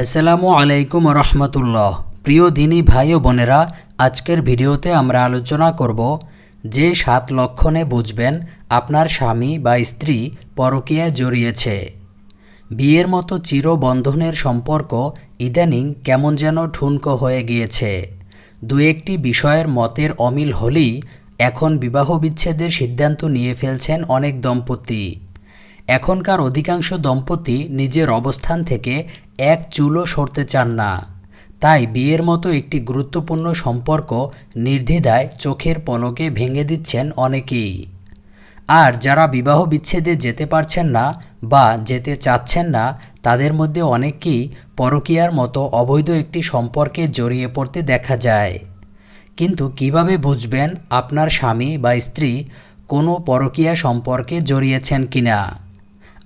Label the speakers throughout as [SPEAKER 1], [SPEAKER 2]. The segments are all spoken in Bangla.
[SPEAKER 1] আসসালামু আলাইকুম রহমতুল্লাহ প্রিয় দিনী ভাই ও বোনেরা, আজকের ভিডিওতে আমরা আলোচনা করব যে সাত লক্ষণে বুঝবেন আপনার স্বামী বা স্ত্রী পরকীয়ায় জড়িয়েছে। বিয়ের মতো চিরবন্ধনের সম্পর্ক ইদানিং কেমন যেন ঠুনকো হয়ে গিয়েছে। দু একটি বিষয়ের মতের অমিল হলেই এখন বিবাহ বিচ্ছেদের সিদ্ধান্ত নিয়ে ফেলছেন অনেক দম্পতি। এখনকার অধিকাংশ দম্পতি নিজের অবস্থান থেকে এক চুলও সরতে চান না। তাই বিয়ের মতো একটি গুরুত্বপূর্ণ সম্পর্ক নির্দ্বিধায় চোখের পলকে ভেঙে দিচ্ছেন অনেকেই। আর যারা বিবাহ বিচ্ছেদে যেতে পারছেন না বা যেতে চাচ্ছেন না, তাদের মধ্যে অনেকেই পরকীয়ার মতো অবৈধ একটি সম্পর্কে জড়িয়ে পড়তে দেখা যায়। কিন্তু কীভাবে বুঝবেন আপনার স্বামী বা স্ত্রী কোনো পরকীয়া সম্পর্কে জড়িয়েছেন কিনা?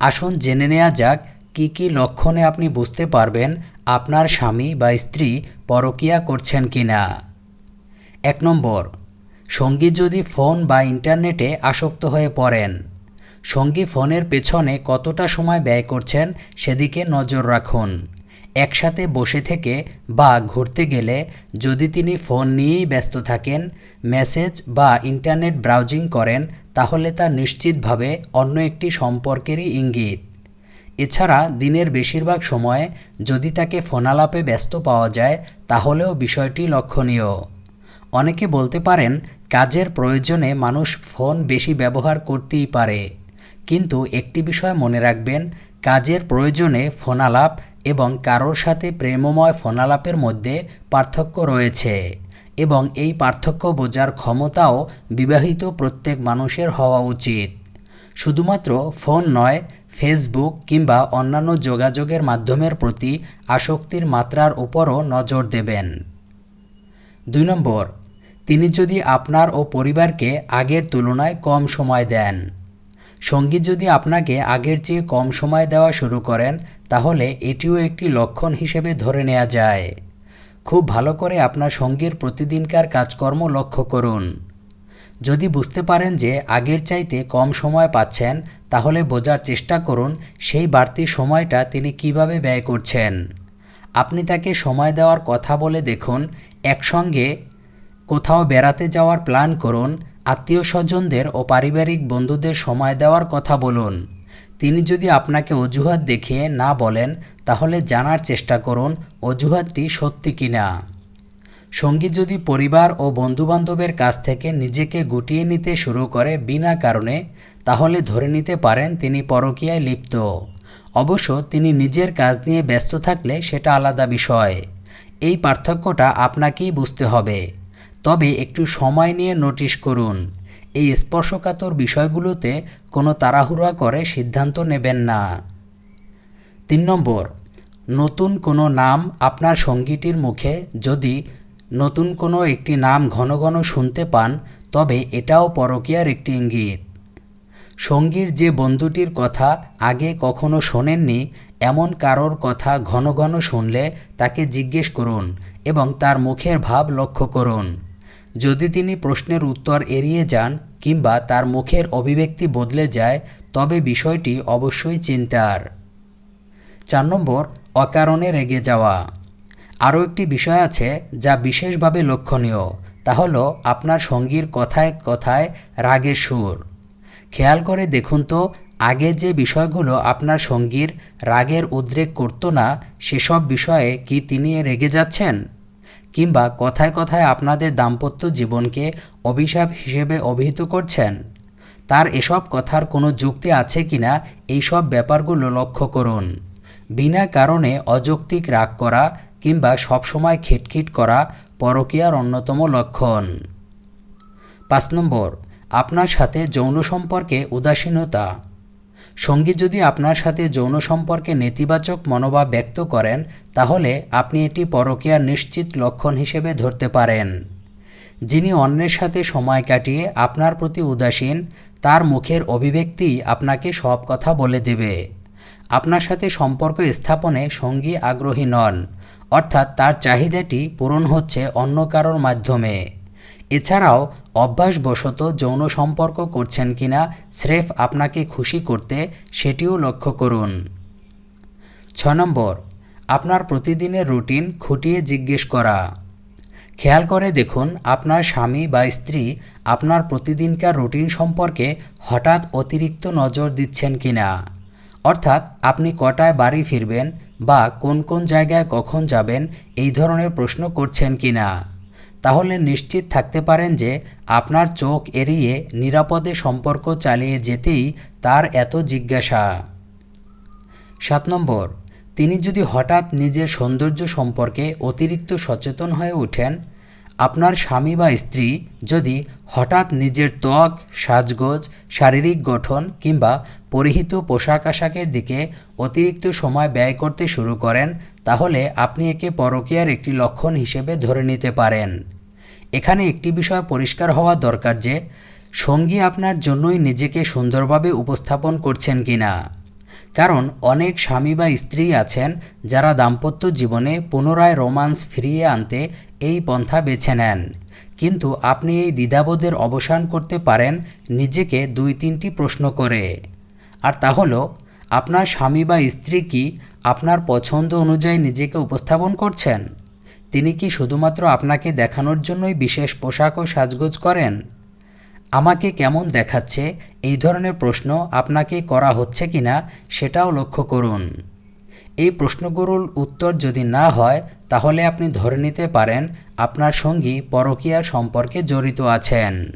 [SPEAKER 1] আসুন জেনে নেওয়া যাক কি কি লক্ষণে আপনি বুঝতে পারবেন আপনার স্বামী বা স্ত্রী পরকিয়া করছেন কি না এক নম্বর, সঙ্গী যদি ফোন বা ইন্টারনেটে আসক্ত হয়ে পড়েন, সঙ্গী ফোনের পেছনে কতটা সময় ব্যয় করছেন সেদিকে নজর রাখুন। একসাথে বসে থেকে বা ঘুরতে গেলে যদি তিনি ফোন নিয়েই ব্যস্ত থাকেন, মেসেজ বা ইন্টারনেট ব্রাউজিং করেন, তাহলে তা নিশ্চিতভাবে অন্য একটি সম্পর্কেরই ইঙ্গিত। এছাড়া দিনের বেশিরভাগ সময়ে যদি তাকে ফোনালাপে ব্যস্ত পাওয়া যায়, তাহলেও বিষয়টি লক্ষণীয়। অনেকে বলতে পারেন, কাজের প্রয়োজনে মানুষ ফোন বেশি ব্যবহার করতেই পারে। কিন্তু একটি বিষয় মনে রাখবেন, কাজের প্রয়োজনে ফোনালাপ এবং কারোর সাথে প্রেমময় ফোনালাপের মধ্যে পার্থক্য রয়েছে এবং এই পার্থক্য বোঝার ক্ষমতাও বিবাহিত প্রত্যেক মানুষের হওয়া উচিত। শুধুমাত্র ফোন নয়, ফেসবুক কিংবা অন্যান্য যোগাযোগের মাধ্যমের প্রতি আসক্তির মাত্রার উপরও নজর দেবেন। দুই নম্বর, তিনি যদি আপনার ও পরিবারকে আগের তুলনায় কম সময় দেন। সঙ্গী যদি আপনাকে আগের চেয়ে কম সময় দেওয়া শুরু করেন, তাহলে এটিও একটি লক্ষণ হিসেবে ধরে নেওয়া যায়। খুব ভালো করে আপনার সঙ্গীর প্রতিদিনকার কাজকর্ম লক্ষ্য করুন। যদি বুঝতে পারেন যে আগের চাইতে কম সময় পাচ্ছেন, তাহলে বোঝার চেষ্টা করুন সেই বাড়তি সময়টা তিনি কীভাবে ব্যয় করছেন। আপনি তাকে সময় দেওয়ার কথা বলে দেখুন, একসঙ্গে কোথাও বেড়াতে যাওয়ার প্ল্যান করুন আত্মীয় স্বজনদের ও পারিবারিক বন্ধুদের সময় দেওয়ার কথা বলুন। তিনি যদি আপনাকে অজুহাত দেখিয়ে না বলেন, তাহলে জানার চেষ্টা করুন অজুহাতটি সত্যি কিনা। সঙ্গী যদি পরিবার ও বন্ধুবান্ধবের কাছ থেকে নিজেকে গুটিয়ে নিতে শুরু করে বিনা কারণে, তাহলে ধরে নিতে পারেন তিনি পরকীয়ায় লিপ্ত। অবশ্য তিনি নিজের কাজ নিয়ে ব্যস্ত থাকলে সেটা আলাদা বিষয়। এই পার্থক্যটা আপনাকেই বুঝতে হবে। তবে একটু সময় নিয়ে নোটিশ করুন। এই স্পর্শকাতর বিষয়গুলোতে কোনো তাড়াহুড়া করে সিদ্ধান্ত নেবেন না। তিন নম্বর, নতুন কোনো নাম আপনার সঙ্গীটির মুখে যদি নতুন কোনো একটি নাম ঘন ঘন শুনতে পান, তবে এটাও পরকীয়ার একটি ইঙ্গিত। সঙ্গীর যে বন্ধুটির কথা আগে কখনো শোনেননি, এমন কারোর কথা ঘন ঘন শুনলে তাকে জিজ্ঞেস করুন এবং তার মুখের ভাব লক্ষ্য করুন। যদি তিনি প্রশ্নের উত্তর এড়িয়ে যান কিংবা তার মুখের অভিব্যক্তি বদলে যায়, তবে বিষয়টি অবশ্যই চিন্তার। চার নম্বর, অকারণে রেগে যাওয়া। আরও একটি বিষয় আছে যা বিশেষভাবে লক্ষণীয়, তা হলো আপনার সঙ্গীর কথায় কথায় রাগের সুর। খেয়াল করে দেখুন তো, আগে যে বিষয়গুলো আপনার সঙ্গীর রাগের উদ্রেক করতো না, সেসব বিষয়ে কি তিনি রেগে যাচ্ছেন? কিংবা কথায় কথায় আপনাদের দাম্পত্য জীবনকে অভিশাপ হিসেবে অভিহিত করছেন? তার এসব কথার কোনো যুক্তি আছে কিনা এইসব ব্যাপারগুলো লক্ষ্য করুন। বিনা কারণে অযৌক্তিক রাগ করা কিংবা সবসময় খিটখিট করা পরকীয়ার অন্যতম লক্ষণ। পাঁচ নম্বর, আপনার সাথে যৌন সম্পর্কে উদাসীনতা। সঙ্গী যদি আপনার সাথে যৌন সম্পর্কে নেতিবাচক মনোভাব ব্যক্ত করেন, তাহলে আপনি এটি পরকীয়ার নিশ্চিত লক্ষণ হিসেবে ধরতে পারেন। যিনি অন্যের সাথে সময় কাটিয়ে আপনার প্রতি উদাসীন, তার মুখের অভিব্যক্তি আপনাকে সব কথা বলে দেবে। আপনার সাথে সম্পর্ক স্থাপনে সঙ্গী আগ্রহী নন, অর্থাৎ তার চাহিদাটি পূরণ হচ্ছে অন্য কারোর মাধ্যমে। এছাড়াও, অভ্যাসবশত যৌন সম্পর্ক করছেন কিনা স্রেফ আপনাকে খুশি করতে সেটিও লক্ষ্য করুন। ছ নম্বর, আপনার প্রতিদিনের রুটিন খুঁটিয়ে জিজ্ঞেস করা। খেয়াল করে দেখুন আপনার স্বামী বা স্ত্রী আপনার প্রতিদিনকার রুটিন সম্পর্কে হঠাৎ অতিরিক্ত নজর দিচ্ছেন কিনা। অর্থাৎ আপনি কটায় বাড়ি ফিরবেন বা কোন কোন জায়গায় কখন যাবেন এই ধরনের প্রশ্ন করছেন কিনা। তাহলে নিশ্চিত থাকতে পারেন যে আপনার চোখ এড়িয়ে নিরাপদে সম্পর্ক চালিয়ে যেতেই তার এত জিজ্ঞাসা। সাত নম্বর, তিনি যদি হঠাৎ নিজের সৌন্দর্য সম্পর্কে অতিরিক্ত সচেতন হয়ে ওঠেন আপনার স্বামী বা স্ত্রী যদি হঠাৎ নিজের ত্বক, সাজগোজ, শারীরিক গঠন কিংবা পরিহিত পোশাক আশাকের দিকে অতিরিক্ত সময় ব্যয় করতে শুরু করেন, তাহলে আপনি একে পরকীয়ার একটি লক্ষণ হিসেবে ধরে নিতে পারেন। এখানে একটি বিষয় পরিষ্কার হওয়া দরকার যে, সঙ্গী আপনার জন্যই নিজেকে সুন্দরভাবে উপস্থাপন করছেন কিনা। কারণ অনেক স্বামী বা স্ত্রী আছেন যারা দাম্পত্য জীবনে পুনরায় রোমান্স ফিরিয়ে আনতে এই পন্থা বেছে নেন। কিন্তু আপনি এই দ্বিধাবোধের অবসান করতে পারেন নিজেকে দুই তিনটি প্রশ্ন করে। আর তা হলো, আপনার স্বামী বা স্ত্রী কি আপনার পছন্দ অনুযায়ী নিজেকে উপস্থাপন করছেন? তিনি কি শুধুমাত্র আপনাকে দেখানোর জন্যই বিশেষ পোশাক ও সাজগোজ করেন? আমাকে কেমন দেখাচ্ছে? এই ধরনের প্রশ্ন আপনাকে করা হচ্ছে কি না সেটাও লক্ষ্য করুন। এই প্রশ্নগুলোর উত্তর যদি না হয়, তাহলে আপনি ধরে নিতে পারেন আপনার সঙ্গী পরকীয়ার সম্পর্কে জড়িত আছেন।